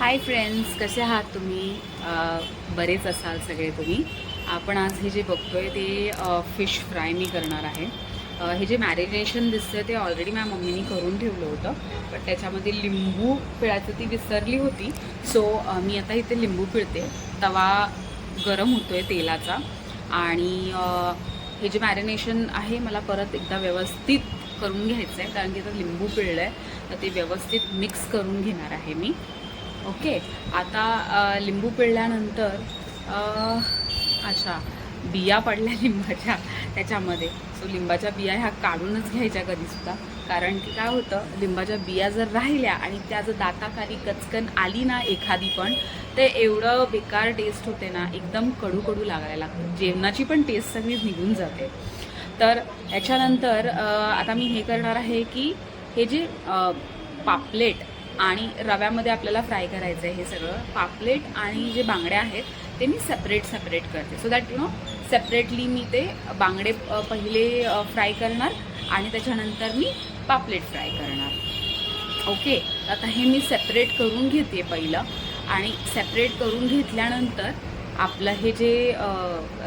Hi friends कसे आहात तुम्ही? बरेच असाल सगळे तुम्ही. आपण आज हे जे बघतोय ते फिश फ्राय मी करणार आहे. हे जे मॅरिनेशन दिसतं ते ऑलरेडी माझ्या मम्मीनी करून ठेवलं होतं. पण त्याच्यामध्ये लिंबू पिळायचं ती विसरली होती. सो मी आता इथे लिंबू पिळते. तवा गरम होतो आहे तेलाचा. आणि हे जे मॅरिनेशन आहे मला परत एकदा व्यवस्थित करून घ्यायचं आहे कारण की आता लिंबू पिळलं आहे तर ते व्यवस्थित मिक्स करून घेणार आहे मी. ओके आता लिंबू पिळल्यानंतर अच्छा बिया पडल्या लिंबाच्या त्याच्यामध्ये. सो लिंबाच्या बिया ह्या काढूनच घ्यायच्या कधीसुद्धा कारण की काय होतं लिंबाच्या बिया जर राहिल्या आणि त्या जर दाताखाली कचकन आली ना एखादी पण ते एवढं बेकार टेस्ट होते ना एकदम कडू कडू लागायला लागतं. जेवणाची पण टेस्ट सगळी निघून जाते. तर याच्यानंतर आता मी हे करणार आहे की हे जे पापलेट आणि रव्यामध्ये आपल्याला फ्राय करायचं आहे हे सगळं. पापलेट आणि जे बांगड्या आहेत ते मी सेपरेट सेपरेट करते. So that you know separately मी ते बांगडे पहिले फ्राय करणार आणि त्याच्यानंतर मी पापलेट फ्राय करणार. ओके आता हे मी सेपरेट करून घेते पहिलं. आणि सेपरेट करून घेतल्यानंतर आपलं हे जे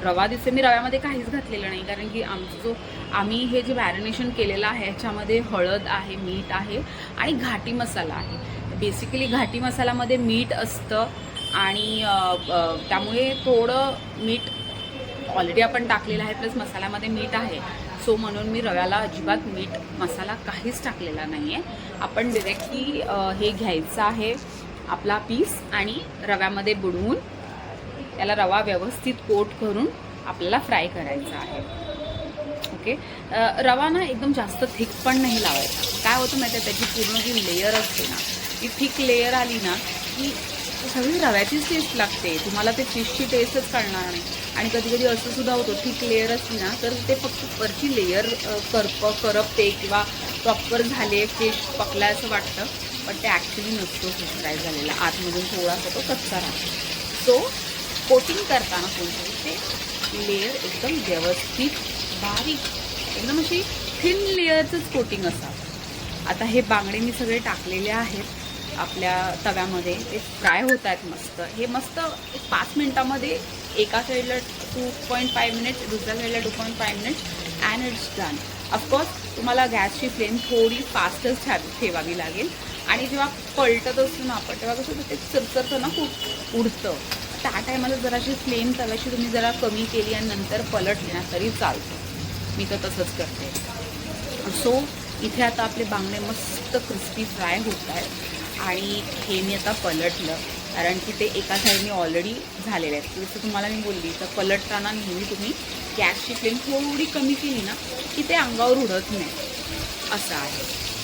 रवा दिसते मी रव्यामध्ये काहीच घातलेलं नाही. कारण की आमचं जो आम्ही हे जे मॅरिनेशन केलेलं आहे ह्याच्यामध्ये हळद आहे मीठ आहे आणि घाटी मसाला आहे. बेसिकली घाटी मसाल्यामध्ये मीठ असतं आणि त्यामुळे थोडं मीठ ऑलरेडी आपण टाकलेलं आहे प्लस मसाल्यामध्ये मीठ आहे. सो म्हणून मी रव्याला अजिबात मीठ मसाला काहीच टाकलेला नाही आहे आपण डिरेक्टली हे घ्यायचं आहे आपला पीस आणि रव्यामध्ये बुडवून त्याला रवा व्यवस्थित कोट करून आपल्याला फ्राय करायचा आहे. ओके? रवा ना एकदम जास्त थिक पण नाही लावायचा. काय होतं माहिती आहे त्याची पूर्ण जी लेअर असते ना ती थिक लेयर आली ना की सगळी रव्याचीच टेस्ट लागते. तुम्हाला ते फिशची टेस्टच कळणार नाही. आणि कधी कधी असं सुद्धा होतं थिक लेअर असली ना तर ते फक्त वरची लेअर करप करपते किंवा प्रॉपर झाले फिश पकला असं वाटतं पण ते ॲक्च्युली नसतो फ्राय झालेला. आतमधून थोडासा तो कच्चा राहतो. सो कोटिंग करताना कोणते? ते लेअर एकदम व्यवस्थित बारीक. एकदम अशी थिन लेअरचंच कोटिंग असावं. आता हे बांगडे मी सगळे टाकलेले आहेत आपल्या तव्यामध्ये. ते फ्राय होत आहेत मस्त. हे मस्त एक पाच मिनटामध्ये एका साईडला टू पॉईंट फाय मिनिट्स दुसऱ्या साईडला two point five minutes and it's done of course तुम्हाला गॅसची फ्लेम थोडी फास्टच ठेव ठेवावी लागेल. आणि जेव्हा पलटत असतो ना आपण तेव्हा कसं ते चरचरतं ना खूप उडतं. त्या टायमाला जराशी फ्लेम तव्याची तुम्ही जरा कमी केली आणि नंतर पलटली ना तरी चालतं. मी तर तसंच करते. सो इथे आता आपले बांगडे मस्त क्रिस्पी फ्राय होत आहेत आणि हे मी आता पलटलं. कारण की ते एका साईडने ऑलरेडी झालेले आहेत. जसं तुम्हाला मी बोलली तर पलटताना नेहमी तुम्ही गॅसची फ्लेम थोडी कमी केली ना की ते अंगावर उडत नाही. असं आहे.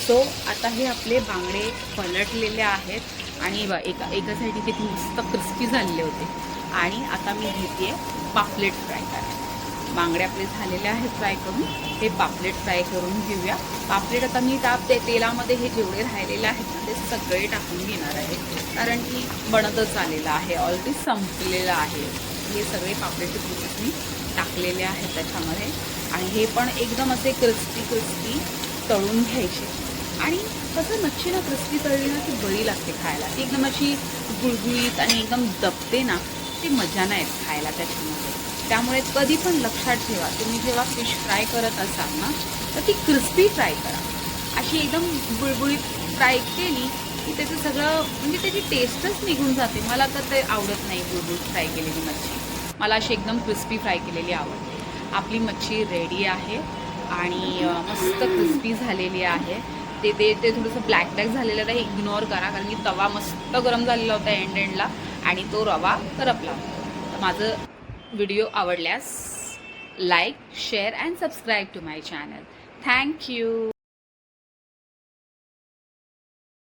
सो आता हे आपले बांगडे पलटलेले आहेत. आणि बा एका एका साईडने किती मस्त क्रिस्पी झालेले होते. आणि आता मी घेते पापलेट फ्राय करायला. बांगडे आपले झालेले आहेत फ्राय करून. हे पापलेट फ्राय करून घेऊया. पापलेट आता मी ताप ते तेलामध्ये हे जेवढे राहिलेले आहेत ना ते सगळे टाकून घेणार आहे. कारण की बनतच आलेलं आहे. ऑलरेडी संपलेलं आहे. हे सगळे पापलेटचे पीसेस मी टाकलेले आहेत त्याच्यामध्ये. आणि हे पण एकदम असे क्रिस्पी क्रिस्पी तळून घ्यायचे. आणि कसं मच्छी ना क्रिस्पी तळली ना ती बळी लागते खायला? ती एकदम अशी गुळगुळीत आणि एकदम दबते ना ती मजा नाही येत खायला त्याच्यामध्ये. त्यामुळे कधी पण लक्षात ठेवा तुम्ही जेव्हा फिश फ्राय करत असाल ना तर ती क्रिस्पी फ्राय करा. अशी एकदम बुळबुळीत फ्राय केली की त्याचं सगळं म्हणजे त्याची टेस्टच निघून जाते. मला तर ते आवडत नाही बुळबुळीत फ्राय केलेली मच्छी. मला अशी एकदम क्रिस्पी फ्राय केलेली आवडते. आपली मच्छी रेडी आहे आणि मस्त क्रिस्पी झालेली आहे. ते ते ते थोडंसं ब्लॅक ब्लॅक झालेलं आहे इग्नोर करा. कारण की तवा मस्त गरम झालेला होता एंड एंडला आणि तो रवा करपला. तर माझं व्हिडिओ आवडल्यास like share and subscribe to my channel thank you